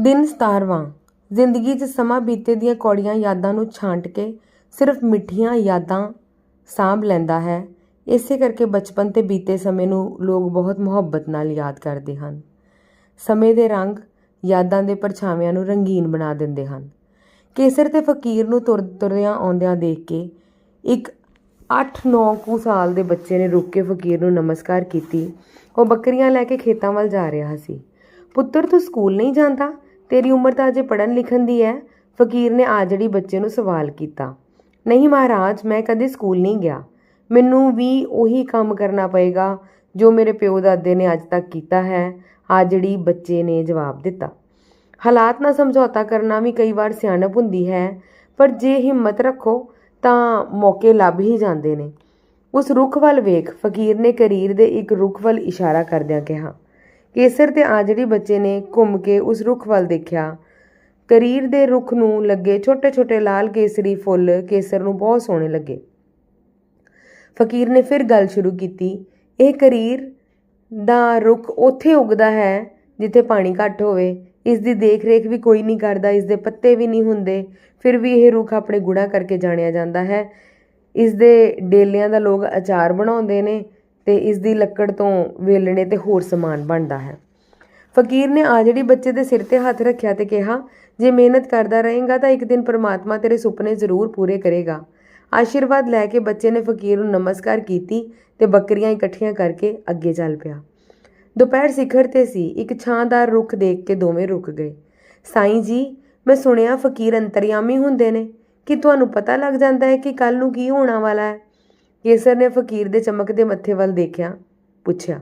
ਦਿਨ 17ਵਾਂ ਜ਼ਿੰਦਗੀ 'ਚ ਸਮਾਂ ਬੀਤੇ ਦੀਆਂ ਕੌੜੀਆਂ ਯਾਦਾਂ ਨੂੰ ਛਾਂਟ ਕੇ ਸਿਰਫ ਮਿੱਠੀਆਂ ਯਾਦਾਂ ਸਾਂਭ ਲੈਂਦਾ ਹੈ। ਇਸੇ ਕਰਕੇ ਬਚਪਨ ਤੇ ਬੀਤੇ ਸਮੇਂ ਨੂੰ ਲੋਕ ਬਹੁਤ ਮੁਹੱਬਤ ਨਾਲ ਯਾਦ ਕਰਦੇ ਹਨ। ਸਮੇਂ ਦੇ ਰੰਗ ਯਾਦਾਂ ਦੇ ਪਰਛਾਵਿਆਂ ਨੂੰ ਰੰਗੀਨ ਬਣਾ ਦਿੰਦੇ ਹਨ। ਕੇਸਰ ਤੇ ਫਕੀਰ ਨੂੰ ਤੁਰ ਤੁਰਿਆਂ ਆਉਂਦਿਆਂ ਦੇਖ ਕੇ ਇੱਕ 8-9 ਕੁ ਸਾਲ ਦੇ ਬੱਚੇ ਨੇ ਰੁਕ ਕੇ ਫਕੀਰ ਨੂੰ ਨਮਸਕਾਰ ਕੀਤੀ। ਉਹ ਬੱਕਰੀਆਂ ਲੈ ਕੇ ਖੇਤਾਂ ਵੱਲ ਜਾ ਰਿਹਾ ਸੀ। ਪੁੱਤਰ, ਤੂੰ ਸਕੂਲ ਨਹੀਂ ਜਾਂਦਾ? ਤੇਰੀ ਉਮਰ ਤਾਂ ਅਜੇ ਪੜ੍ਹਨ ਲਿਖਣ ਦੀ ਹੈ ਫਕੀਰ ਨੇ ਆਜੜੀ ਬੱਚੇ ਨੂੰ ਸਵਾਲ ਕੀਤਾ। ਨਹੀਂ ਮਹਾਰਾਜ, ਮੈਂ ਕਦੇ ਸਕੂਲ ਨਹੀਂ ਗਿਆ। ਮੈਨੂੰ ਵੀ ਉਹੀ ਕੰਮ ਕਰਨਾ ਪਏਗਾ ਜੋ ਮੇਰੇ ਪਿਓ ਦਾਦੇ ਨੇ ਅੱਜ ਤੱਕ ਕੀਤਾ ਹੈ। ਆਜੜੀ ਬੱਚੇ ਨੇ ਜਵਾਬ ਦਿੱਤਾ। ਹਾਲਾਤ ਨਾਲ ਸਮਝੌਤਾ ਕਰਨਾ ਵੀ ਕਈ ਵਾਰ ਸਿਆਣਪ ਹੁੰਦੀ ਹੈ, ਪਰ ਜੇ ਹਿੰਮਤ ਰੱਖੋ ਤਾਂ ਮੌਕੇ ਲੱਭ ਹੀ ਜਾਂਦੇ ਨੇ। ਉਸ ਰੁੱਖ ਵੱਲ ਵੇਖ, ਫਕੀਰ ਨੇ ਕਰੀਰ ਦੇ ਇੱਕ ਰੁੱਖ ਵੱਲ ਇਸ਼ਾਰਾ ਕਰਦਿਆਂ ਕਿਹਾ ਕੇਸਰ ਤੇ ਆਜੜੀ ਬੱਚੇ ਨੇ ਘੁੰਮ ਕੇ ਉਸ ਰੁੱਖ ਵੱਲ ਦੇਖਿਆ। ਕਰੀਰ ਦੇ ਰੁੱਖ ਨੂੰ ਲੱਗੇ ਛੋਟੇ-ਛੋਟੇ ਲਾਲ ਕੇਸਰੀ ਫੁੱਲ ਕੇਸਰ ਨੂੰ ਬਹੁਤ ਸੋਹਣੇ ਲੱਗੇ। ਫਕੀਰ ਨੇ ਫਿਰ ਗੱਲ ਸ਼ੁਰੂ ਕੀਤੀ। ਇਹ ਕਰੀਰ ਦਾ ਰੁੱਖ ਉੱਥੇ ਉੱਗਦਾ ਹੈ ਜਿੱਥੇ ਪਾਣੀ ਘੱਟ ਹੋਵੇ। ਇਸ ਦੀ ਦੇਖ-ਰੇਖ ਵੀ ਕੋਈ ਨਹੀਂ ਕਰਦਾ, ਇਸ ਦੇ ਪੱਤੇ ਵੀ ਨਹੀਂ ਹੁੰਦੇ। ਫਿਰ ਵੀ ਇਹ ਰੁੱਖ ਆਪਣੇ ਗੁੜਾ ਕਰਕੇ ਜਾਣਿਆ ਜਾਂਦਾ ਹੈ। ਇਸ ਦੇ ਡੇਲਿਆਂ ਦਾ ਲੋਕ ਅਚਾਰ ਬਣਾਉਂਦੇ ਨੇ। ਤੇ ਇਸ ਦੀ ਲੱਕੜ ਤੋਂ ਵੇਲਣੇ ਤੇ ਹੋਰ ਸਮਾਨ ਬਣਦਾ ਹੈ। ਫਕੀਰ ਨੇ ਆਜੜੀ ਬੱਚੇ ਦੇ ਸਿਰ ਤੇ ਹੱਥ ਰੱਖਿਆ ਤੇ ਕਿਹਾ, ਜੇ ਮਿਹਨਤ ਕਰਦਾ ਰਹੇਗਾ ਤਾਂ ਇੱਕ ਦਿਨ ਪਰਮਾਤਮਾ ਤੇਰੇ ਸੁਪਨੇ ਜ਼ਰੂਰ ਪੂਰੇ ਕਰੇਗਾ। ਆਸ਼ੀਰਵਾਦ ਲੈ ਕੇ ਬੱਚੇ ਨੇ ਫਕੀਰ ਨੂੰ ਨਮਸਕਾਰ ਕੀਤੀ ਤੇ ਬੱਕਰੀਆਂ ਇਕੱਠੀਆਂ ਕਰਕੇ ਅੱਗੇ ਚੱਲ ਪਿਆ। ਦੁਪਹਿਰ ਸਿਖਰ ਤੇ ਸੀ, ਇੱਕ ਛਾਂਦਾਰ ਰੁੱਖ ਦੇਖ ਕੇ ਦੋਵੇਂ ਰੁਕ ਗਏ। ਸਾਈਂ ਜੀ, ਮੈਂ ਸੁਣਿਆ ਫਕੀਰ ਅੰਤਰਯਾਮੀ ਹੁੰਦੇ ਨੇ। ਕਿ ਤੁਹਾਨੂੰ ਪਤਾ ਲੱਗ ਜਾਂਦਾ ਹੈ ਕਿ ਕੱਲ ਨੂੰ ਕੀ ਹੋਣਾ ਵਾਲਾ ਹੈ? ਕੇਸਰ ਨੇ ਫਕੀਰ ਦੇ ਚਮਕਦੇ ਮੱਥੇ ਵੱਲ ਦੇਖਿਆ, ਪੁੱਛਿਆ,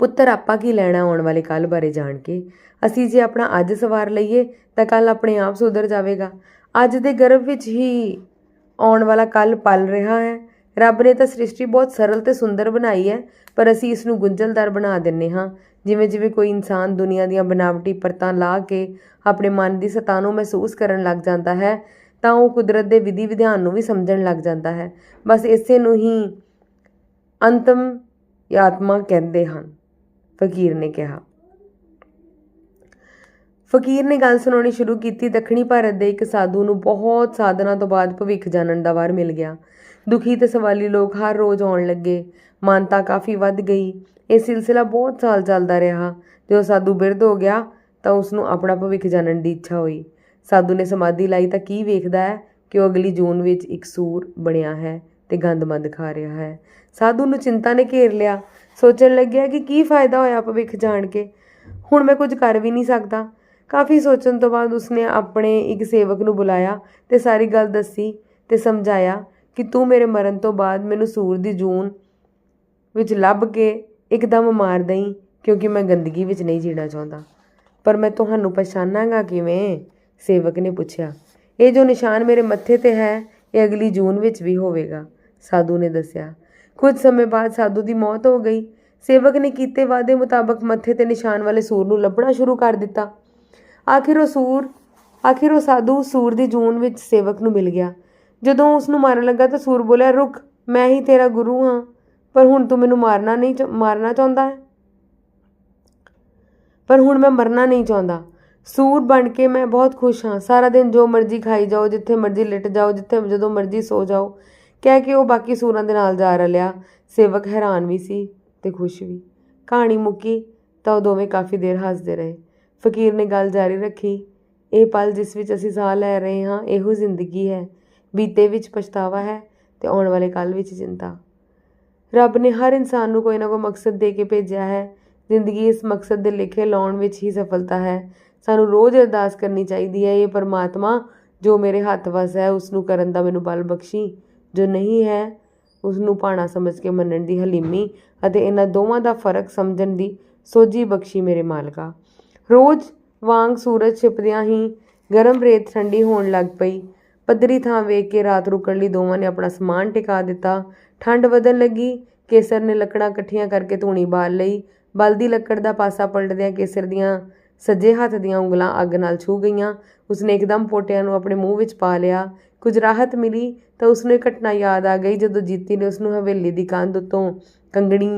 ਪੁੱਤਰ, ਆਪਾਂ ਕੀ ਲੈਣਾ ਆਉਣ ਵਾਲੇ ਕੱਲ ਬਾਰੇ ਜਾਣ ਕੇ? ਅਸੀਂ ਜੇ ਆਪਣਾ ਅੱਜ ਸਵਾਰ ਲਈਏ, ਤਾਂ ਕੱਲ ਆਪਣੇ ਆਪ ਸੁਧਰ ਜਾਵੇਗਾ। ਅੱਜ ਦੇ ਗਰਭ ਵਿੱਚ ਹੀ ਆਉਣ ਵਾਲਾ ਕੱਲ ਪਲ ਰਿਹਾ ਹੈ। ਰੱਬ ਨੇ ਤਾਂ ਸ੍ਰਿਸ਼ਟੀ ਬਹੁਤ ਸਰਲ ਤੇ ਸੁੰਦਰ ਬਣਾਈ ਹੈ, ਪਰ ਅਸੀਂ ਇਸ ਨੂੰ ਗੁੰਝਲਦਾਰ ਬਣਾ ਦਿੰਨੇ ਹਾਂ। ਜਿਵੇਂ ਜਿਵੇਂ ਕੋਈ ਇਨਸਾਨ ਦੁਨੀਆ ਦੀਆਂ ਬਨਾਵਟੀ ਪਰਤਾਂ ਲਾ ਕੇ ਆਪਣੇ ਮਨ ਦੀ ਸਤਾ ਨੂੰ ਮਹਿਸੂਸ ਕਰਨ ਲੱਗ ਜਾਂਦਾ ਹੈ ਤਾਂ ਉਹ ਕੁਦਰਤ ਦੇ ਵਿਧੀ ਵਿਧਾਨ ਨੂੰ ਵੀ ਸਮਝਣ ਲੱਗ ਜਾਂਦਾ ਹੈ। ਬਸ ਇਸੇ ਨੂੰ ਹੀ ਅੰਤਮ ਆਤਮਾ ਕਹਿੰਦੇ ਹਨ, ਫਕੀਰ ਨੇ ਕਿਹਾ। ਫਕੀਰ ਨੇ ਗੱਲ ਸੁਣਾਉਣੀ ਸ਼ੁਰੂ ਕੀਤੀ। ਦੱਖਣੀ ਭਾਰਤ ਦੇ ਇੱਕ ਸਾਧੂ ਨੂੰ ਬਹੁਤ ਸਾਧਨਾ ਤੋਂ ਬਾਅਦ ਭਵਿੱਖ ਜਾਣਨ ਦਾ ਵਾਰ ਮਿਲ ਗਿਆ। ਦੁਖੀ ਤੇ ਸਵਾਲੀ ਲੋਕ ਹਰ ਰੋਜ਼ ਆਉਣ ਲੱਗੇ। ਮਾਨਤਾ ਕਾਫੀ ਵੱਧ ਗਈ। ਇਹ ਸਿਲਸਿਲਾ ਬਹੁਤ ਸਾਲ ਚੱਲਦਾ ਰਿਹਾ। ਜਦੋਂ ਸਾਧੂ ਬਿਰਧ ਹੋ ਗਿਆ ਤਾਂ ਉਸ ਨੂੰ ਆਪਣਾ ਭਵਿੱਖ ਜਾਣਨ ਦੀ ਇੱਛਾ ਹੋਈ। ਸਾਧੂ ਨੇ ਸਮਾਧੀ ਲਾਈ ਤਾਂ ਕੀ ਵੇਖਦਾ ਹੈ ਕਿ ਉਹ ਅਗਲੀ ਜੂਨ ਵਿੱਚ ਇੱਕ ਸੂਰ ਬਣਿਆ ਹੈ ਤੇ ਗੰਦਮੰਦ ਖਾ ਰਿਹਾ ਹੈ। ਸਾਧੂ ਨੂੰ ਚਿੰਤਾ ਨੇ ਘੇਰ ਲਿਆ। ਸੋਚਣ ਲੱਗਿਆ ਕਿ ਕੀ ਫਾਇਦਾ ਹੋਇਆ ਭਵਿੱਖ ਜਾਣ ਕੇ। ਹੁਣ ਮੈਂ ਕੁਝ ਕਰ ਵੀ ਨਹੀਂ ਸਕਦਾ। ਕਾਫੀ ਸੋਚਣ ਤੋਂ ਬਾਅਦ ਉਸਨੇ ਆਪਣੇ ਇੱਕ ਸੇਵਕ ਨੂੰ ਬੁਲਾਇਆ ਤੇ ਸਾਰੀ ਗੱਲ ਦੱਸੀ ਤੇ ਸਮਝਾਇਆ ਕਿ ਤੂੰ ਮੇਰੇ ਮਰਨ ਤੋਂ ਬਾਅਦ ਮੈਨੂੰ ਸੂਰ ਦੀ ਜੂਨ ਵਿੱਚ ਲੱਭ ਕੇ ਇੱਕਦਮ ਮਾਰ ਦਈ ਕਿਉਂਕਿ ਮੈਂ ਗੰਦਗੀ ਵਿੱਚ ਨਹੀਂ ਜੀਣਾ ਚਾਹੁੰਦਾ। ਪਰ ਮੈਂ ਤੁਹਾਨੂੰ ਪਛਾਣਾਂਗਾ ਕਿਵੇਂ? ਸੇਵਕ ਨੇ ਪੁੱਛਿਆ, ਇਹ ਜੋ ਨਿਸ਼ਾਨ ਮੇਰੇ ਮੱਥੇ ਤੇ ਹੈ, ਇਹ ਅਗਲੀ ਜੂਨ ਵਿੱਚ ਵੀ ਹੋਵੇਗਾ। ਸਾਧੂ ਨੇ ਦੱਸਿਆ, ਕੁਝ ਸਮੇਂ ਬਾਅਦ ਸਾਧੂ ਦੀ ਮੌਤ ਹੋ ਗਈ। ਸੇਵਕ ਨੇ ਕੀਤੇ ਵਾਅਦੇ ਮੁਤਾਬਕ ਮੱਥੇ ਤੇ ਨਿਸ਼ਾਨ ਵਾਲੇ ਸੂਰ ਨੂੰ ਲੱਭਣਾ ਸ਼ੁਰੂ ਕਰ ਦਿੱਤਾ। ਆਖਿਰ ਉਹ ਸੂਰ, ਆਖਿਰ ਉਹ ਸਾਧੂ ਸੂਰ ਦੀ ਜੂਨ ਵਿੱਚ ਸੇਵਕ ਨੂੰ ਮਿਲ ਗਿਆ। ਜਦੋਂ ਉਸ ਨੂੰ ਮਾਰਨ ਲੱਗਾ ਤਾਂ ਸੂਰ ਬੋਲਿਆ ਰੁਕ ਮੈਂ ਹੀ ਤੇਰਾ ਗੁਰੂ ਹਾਂ, ਪਰ ਹੁਣ ਤੂੰ ਮੈਨੂੰ ਮਾਰਨਾ ਨਹੀਂ ਚਾਹ- ਮਾਰਨਾ ਚਾਹੁੰਦਾ ਹੈ। ਪਰ ਹੁਣ ਮੈਂ ਮਰਨਾ ਨਹੀਂ ਚਾਹੁੰਦਾ। ਸੂਰ ਬਣ ਕੇ ਮੈਂ ਬਹੁਤ ਖੁਸ਼ ਹਾਂ। ਸਾਰਾ ਦਿਨ ਜੋ ਮਰਜ਼ੀ ਖਾਈ ਜਾਓ, ਜਿੱਥੇ ਮਰਜ਼ੀ ਲਿਟ ਜਾਓ, ਜਿੱਥੇ ਜਦੋਂ ਮਰਜ਼ੀ ਸੋ ਜਾਓ। ਕਹਿ ਕੇ ਉਹ ਬਾਕੀ ਸੂਰਾਂ ਦੇ ਨਾਲ ਜਾ ਰਲਿਆ। ਸੇਵਕ ਹੈਰਾਨ ਵੀ ਸੀ ਤੇ ਖੁਸ਼ ਵੀ। ਕਹਾਣੀ ਮੁੱਕੀ ਤਾਂ ਉਹ ਦੋਵੇਂ ਕਾਫੀ ਦੇਰ ਹੱਸਦੇ ਰਹੇ। ਫਕੀਰ ਨੇ ਗੱਲ ਜਾਰੀ ਰੱਖੀ, ਇਹ ਪਲ ਜਿਸ ਵਿੱਚ ਅਸੀਂ ਸਾਹ ਲੈ ਰਹੇ ਹਾਂ, ਇਹੋ ਜ਼ਿੰਦਗੀ ਹੈ। ਬੀਤੇ ਵਿੱਚ ਪਛਤਾਵਾ ਹੈ ਤੇ ਆਉਣ ਵਾਲੇ ਕੱਲ ਵਿੱਚ ਚਿੰਤਾ ਰੱਬ ਨੇ ਹਰ ਇਨਸਾਨ ਨੂੰ ਕੋਈ ਨਾ ਕੋਈ ਮਕਸਦ ਦੇ ਕੇ ਭੇਜਿਆ ਹੈ। ਜ਼ਿੰਦਗੀ ਇਸ ਮਕਸਦ ਦੇ ਲੇਖੇ ਲਾਉਣ ਵਿੱਚ ਹੀ ਸਫਲਤਾ ਹੈ। ਸਾਨੂੰ ਰੋਜ਼ ਅਰਦਾਸ ਕਰਨੀ ਚਾਹੀਦੀ ਹੈ, ਇਹ ਪਰਮਾਤਮਾ ਜੋ ਮੇਰੇ ਹੱਥ ਵਸ ਹੈ ਉਸ ਨੂੰ ਕਰਨ ਦਾ ਮੈਨੂੰ ਬਲ ਬਖਸ਼ੀ। ਜੋ ਨਹੀਂ ਹੈ ਉਸ ਨੂੰ ਪਾਣਾ ਸਮਝ ਕੇ ਮੰਨਣ ਦੀ ਹਲੀਮੀ ਅਤੇ ਇਹਨਾਂ ਦੋਵਾਂ ਦਾ ਫ਼ਰਕ ਸਮਝਣ ਦੀ ਸੋਝੀ ਬਖਸ਼ੀ ਮੇਰੇ ਮਾਲਕਾ। ਰੋਜ਼ ਵਾਂਗ ਸੂਰਜ ਛਿਪਦਿਆਂ ਹੀ ਗਰਮ ਰੇਤ ਠੰਡੀ ਹੋਣ ਲੱਗ ਪਈ। ਪੱਧਰੀ ਥਾਂ ਵੇਖ ਕੇ ਰਾਤ ਰੁਕਣ ਲਈ ਦੋਵਾਂ ਨੇ ਆਪਣਾ ਸਮਾਨ ਟਿਕਾ ਦਿੱਤਾ। ਠੰਡ ਵਧਣ ਲੱਗੀ। ਕੇਸਰ ਨੇ ਲੱਕੜਾਂ ਇਕੱਠੀਆਂ ਕਰਕੇ ਧੂਣੀ ਬਾਲ ਲਈ। ਬਲਦੀ ਲੱਕੜ ਦਾ ਪਾਸਾ ਪਲਟਦਿਆਂ ਕੇਸਰ ਦੀਆਂ ਸੱਜੇ ਹੱਥ ਦੀਆਂ ਉਂਗਲਾਂ ਅੱਗ ਨਾਲ ਛੂ ਗਈਆਂ। ਉਸਨੇ ਇੱਕਦਮ ਪੋਟਿਆਂ ਨੂੰ ਆਪਣੇ ਮੂੰਹ ਵਿੱਚ ਪਾ ਲਿਆ। ਕੁਝ ਰਾਹਤ ਮਿਲੀ ਤਾਂ ਉਸਨੂੰ ਇਹ ਘਟਨਾ ਯਾਦ ਆ ਗਈ ਜਦੋਂ ਜੀਤੀ ਨੇ ਉਸਨੂੰ ਹਵੇਲੀ ਦੀ ਕੰਧ ਉੱਤੋਂ ਕੰਗਣੀ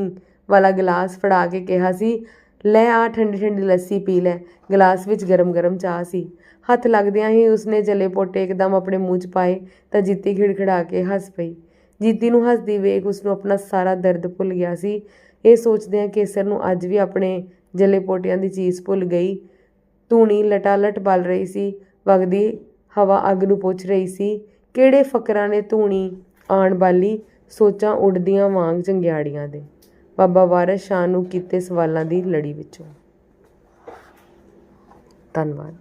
ਵਾਲਾ ਗਲਾਸ ਫੜਾ ਕੇ ਕਿਹਾ ਸੀ, ਲੈ ਆ, ਠੰਡੀ ਠੰਡੀ ਲੱਸੀ ਪੀ ਲੈ। ਗਲਾਸ ਵਿੱਚ ਗਰਮ ਗਰਮ ਚਾਹ ਸੀ। ਹੱਥ ਲੱਗਦਿਆਂ ਹੀ ਉਸਨੇ ਜਲੇ ਪੋਟੇ ਇੱਕਦਮ ਆਪਣੇ ਮੂੰਹ 'ਚ ਪਾਏ ਤਾਂ ਜੀਤੀ ਖਿੜਖਿੜਾ ਕੇ ਹੱਸ ਪਈ। ਜੀਤੀ ਨੂੰ ਹੱਸਦੀ ਵੇਖ ਉਸਨੂੰ ਆਪਣਾ ਸਾਰਾ ਦਰਦ ਭੁੱਲ ਗਿਆ ਸੀ। ਇਹ ਸੋਚਦਿਆਂ ਕੇਸਰ ਨੂੰ ਅੱਜ ਵੀ ਆਪਣੇ ਜਲੇ ਪੋਟਿਆਂ ਦੀ ਚੀਜ਼ ਭੁੱਲ ਗਈ। ਧੂਣੀ ਲਟਾਲਟ ਬਲ ਰਹੀ ਸੀ। ਵਗਦੀ ਹਵਾ ਅੱਗ ਨੂੰ ਪੁੱਛ ਰਹੀ ਸੀ, ਕਿਹੜੇ ਫਕਰਾਂ ਨੇ ਧੂਣੀ ਆਣ ਬਾਲੀ ਸੋਚਾਂ ਉੱਡਦੀਆਂ ਵਾਂਗ ਚੰਗਿਆੜੀਆਂ ਦੇ। ਬਾਬਾ ਵਾਰਸ ਸ਼ਾਹ ਨੂੰ ਕੀਤੇ ਸਵਾਲਾਂ ਦੀ ਲੜੀ ਵਿੱਚੋਂ। ਧੰਨਵਾਦ।